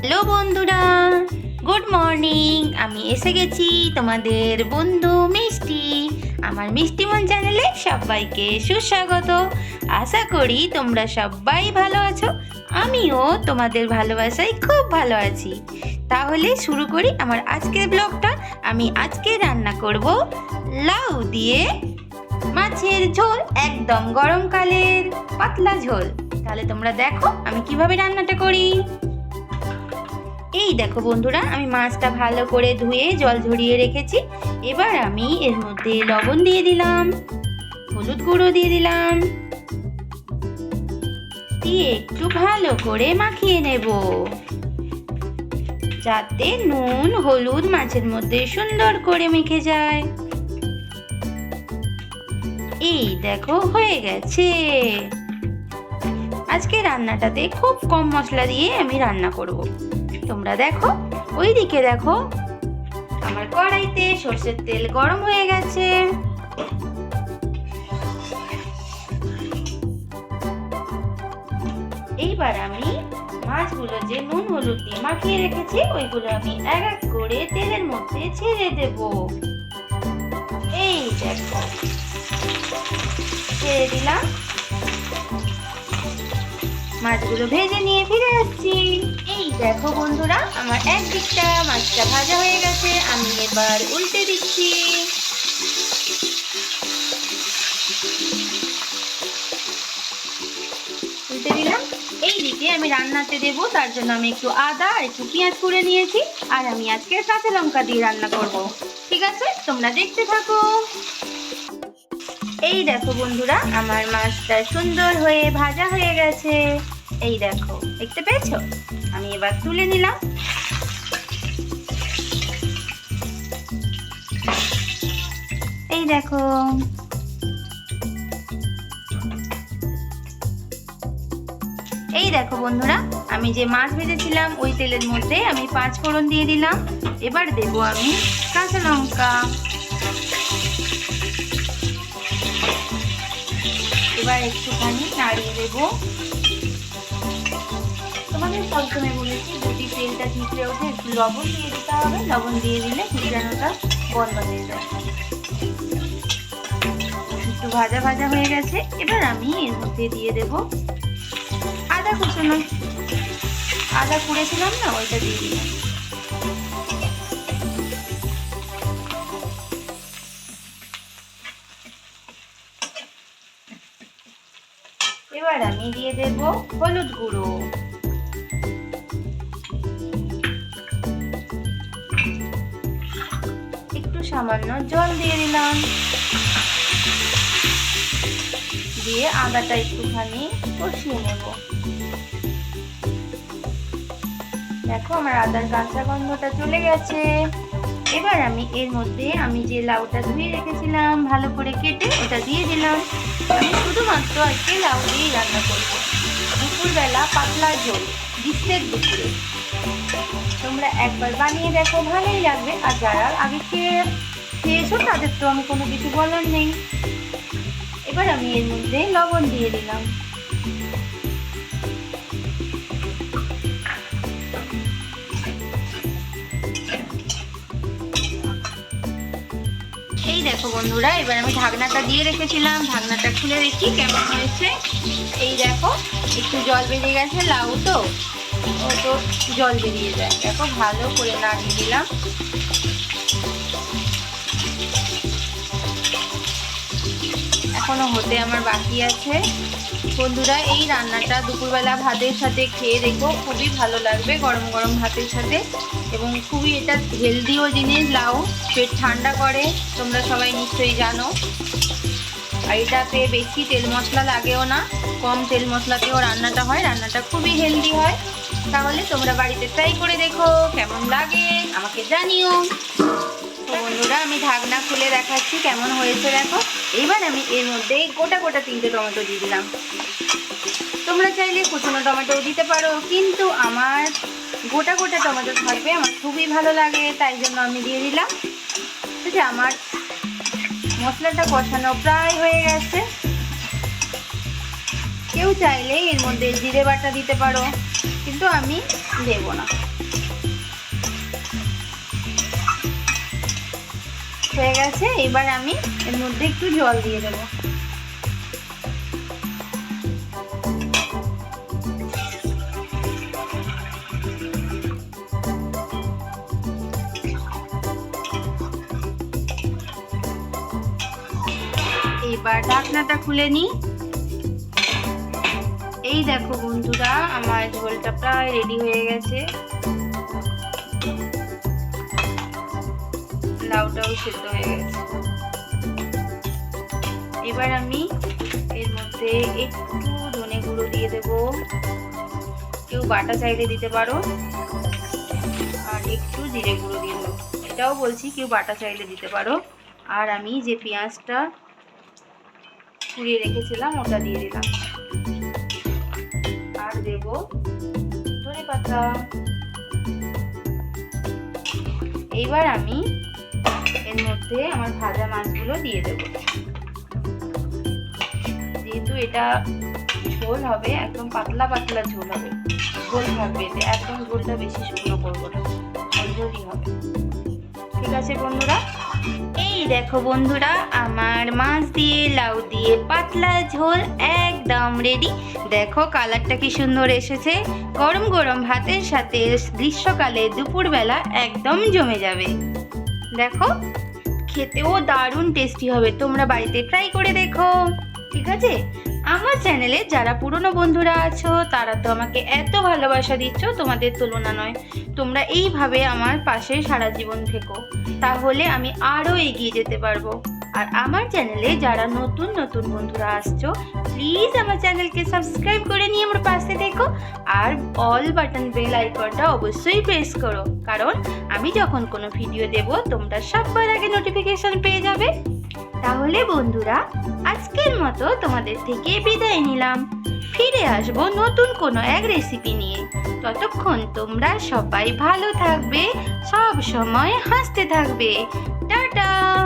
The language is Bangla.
হ্যালো বন্ধুরা, গুড মর্নিং। আমি এসে গেছি তোমাদের বন্ধু মিষ্টি। আমার মিষ্টিমন চ্যানেলে সবাইকে সুস্বাগত। আশা করি তোমরা সবাই ভালো আছো, আমিও তোমাদের ভালোবাসায় খুব ভালো আছি। তাহলে শুরু করি আমার আজকের ব্লগটা। আমি আজকে রান্না করব লাউ দিয়ে মাছের ঝোল, একদম গরমকালের পাতলা ঝোল। তাহলে তোমরা দেখো আমি কীভাবে রান্নাটা করি। এই দেখো বন্ধুরা, আমি মাছটা ভালো করে ধুয়ে জল ঝরিয়ে রেখেছি। এবার আমি এর মধ্যে লবণ দিয়ে দিলাম, হলুদ গুঁড়ো দিয়ে দিলাম। দিয়ে একটু ভালো করে মাখিয়ে নেব। যাতে নুন, হলুদ মাছের মধ্যে সুন্দর করে মেখে যায়। এই দেখো, হয়ে গেছে। আজকে রান্নাটাতে খুব কম মশলা দিয়ে আমি রান্না করব। তোমরা দেখো ওই দিকে দেখো, আমার কড়াইতে সর্ষের তেল গরম হয়ে গেছে। এইবার আমি মাছগুলো যে নুন, হলুদ দিয়ে মাখিয়ে রেখেছি, ওইগুলো আমি এক এক করে তেলের মধ্যে ছেড়ে দেব। এই দেখো, ছেড়ে দিলাম। মাছগুলো ভেজে নিয়ে ফিরে আসছি। এই দেখো বন্ধুরা, আমার এক দিকটা মাছটা ভাজা হয়ে গেছে, আমি এবার উল্টে দিচ্ছি। উল্টে দিলাম। এই দিকে আমি রান্নাতে দেবো, তার জন্য আমি একটু আদা আর একটু পেঁয়াজ করে নিয়েছি, আর আমি আজকে কাঁচা লঙ্কা দিয়ে রান্না করব। ঠিক আছে? তোমরা দেখতে থাকো। এই দেখো বন্ধুরা, আমার মাছটা সুন্দর হয়ে ভাজা হয়ে গেছে। এই দেখো, দেখতে পেয়েছ? আমি এবার তুলে নিলাম। এই দেখো। এই দেখো বন্ধুরা, আমি যে মাছ ভেজেছিলাম, ওই তেলের মধ্যে আমি পাঁচ ফোড়ন দিয়ে দিলাম। এবার দেব আমি কাঁচা লঙ্কা। এবার একটুখানি নাড়িয়ে দেবো। তোমাদের সবসময় বলেছি যদি তেলটা ঠিকরে ওঠে, একটু লবণ দিয়ে দিতে হবে। লবণ দিয়ে দিলে ঠিকরানোটা বন্ধ হয়ে যায়। একটু ভাজা ভাজা হয়ে গেছে। এবার আমি এর মধ্যে দিয়ে দেব আদা কুচনো। আদা কুড়েছিলাম না, ওইটা দিয়ে দিলাম। এবার আমি দিয়ে দেব হলুদ গুঁড়ো। সামান্য জল দিয়ে দিলাম। দিয়ে আদাটা একটুখানি কষিয়ে নেব। দেখো আমার আদার কাঁচা গন্ধটা চলে গেছে। এবার আমি এর মধ্যে আমি যে লাউটা ধুয়ে রেখেছিলাম, ভালো করে কেটে ওটা দিয়ে দিলাম। আমি শুধুমাত্র আজকে লাউ দিয়েই রান্না করব। দুপুরবেলা পাতলা ঝোল গ্রীষ্মের দুপুরে। তোমরা একবার বানিয়ে দেখো, ভালোই লাগবে। আর যারা আগে খেয়ে, খেয়েছো, তাদের তো আমি কোনো কিছু বলার নেই। এবার আমি এর মধ্যে লবণ দিয়ে দিলাম। এই দেখো বন্ধুরা, এবার আমি ঢাকনাটা দিয়ে রেখেছিলাম। ঢাকনাটা খুলে দেখি কেমন হয়েছে। এই দেখো, একটু জল বেরিয়ে গেছে, লাউ তো। তো জল বেরিয়ে যায়। দেখো, ভালো করে নাড়িয়ে দিলাম। এখনও হতে আমার বাকি আছে। বন্ধুরা, এই রান্নাটা দুপুরবেলা ভাতের সাথে খেয়ে দেখো, খুবই ভালো লাগবে গরম গরম ভাতের সাথে। এবং খুবই এটা হেলদিও জিনিস, লাউ পেট ঠান্ডা করে, তোমরা সবাই নিশ্চয়ই জানো। আর এটাতে বেশি তেল মশলা লাগেও না, কম তেল মশলাতেও রান্নাটা হয়, রান্নাটা খুবই হেলদি হয়। তাহলে তোমরা বাড়িতে ট্রাই করে দেখো কেমন লাগে, আমাকে জানিও। তো বন্ধুরা, আমি ঢাকনা খুলে দেখাচ্ছি কেমন হয়েছে দেখো। এইবার আমি এর মধ্যে গোটা গোটা তিনটে টমেটো দিয়ে দিলাম। তোমরা চাইলে কুচনো টমেটোও দিতে পারো, কিন্তু আমার গোটা গোটা টমেটো থাকবে, আমার খুবই ভালো লাগে, তাই জন্য আমি দিয়ে দিলাম। ঠিক আমার মশলাটা কষানো প্রায় হয়ে গেছে। কেউ চাইলে এর মধ্যে জিরে বাটা দিতে পারো। কিন্তু আমি দেবো না। হয়ে গেছে, এবার আমি এর মধ্যে একটু জল দিয়ে দেবো। এবার ঢাকনাটা খুলে নিই। এই দেখো বন্ধুরা, আমার ঝোলটা প্রায় রেডি হয়ে গেছে। লাউটাও সেদ্ধ হয়ে গেছে। এবার আমি এর মধ্যে একটু ধনে গুঁড়ো দিয়ে দেব। কেউ বাটা চাইলে দিতে পারো। আর একটু জিরে গুঁড়ো দিয়ে দেবো। এটাও বলছি, কেউ বাটা চাইলে দিতে পারো। আর আমি যে পেঁয়াজটা কুড়িয়ে রেখেছিলাম, ওটা দিয়ে দিলাম। দেব। ধনে পাতা। এইবার আমি এর মধ্যে আমার ভাজা মাছগুলো দিয়ে দেব। যেহেতু এটা ঝোল হবে, একদম পাতলা পাতলা ঝোল হবে। ঝোল থাকবে এতে, একদম ঝোলটা বেশি শুকনো করব না ঝোলই হবে। ঠিক আছে বন্ধুরা এই দেখো বন্ধুরা, আমার মাছ দিয়ে লাউ দিয়ে পাতলা ঝোল একদম রেডি দেখো কালারটা কি সুন্দর এসেছে। গরম গরম ভাতের সাথে গ্রীষ্মকালে দুপুরবেলা একদম জমে যাবে। দেখো, খেতেও দারুণ টেস্টি হবে। তোমরা বাড়িতে ট্রাই করে দেখো। ঠিক আছে? আমার চ্যানেলে যারা পুরনো বন্ধুরা আছো, তারা তো আমাকে এত ভালোবাসা দিচ্ছ, তোমাদের তুলনা নয়। তোমরা এইভাবে আমার পাশে সারা জীবন থেকো। তাহলে আমি আরও এগিয়ে যেতে পারব। আর আমার চ্যানেলে যারা নতুন নতুন বন্ধুরা আসছো প্লিজ আমার চ্যানেলকে সাবস্ক্রাইব করে নিয়ে আমার পাশে দেখো আর অল বাটন বেল আইকনটা অবশ্যই প্রেস করো। কারণ আমি যখন কোনো ভিডিও দেব, তোমরা সবার আগে নোটিফিকেশন পেয়ে যাবে। তাহলে বন্ধুরা, আজকের মতো তোমাদের থেকে বিদায় নিলাম। ফিরে আসব নতুন কোনো এক রেসিপি নিয়ে। ততক্ষণ তোমরা সবাই ভালো থাকবে, সব সময় হাসতে থাকবে। টাটা!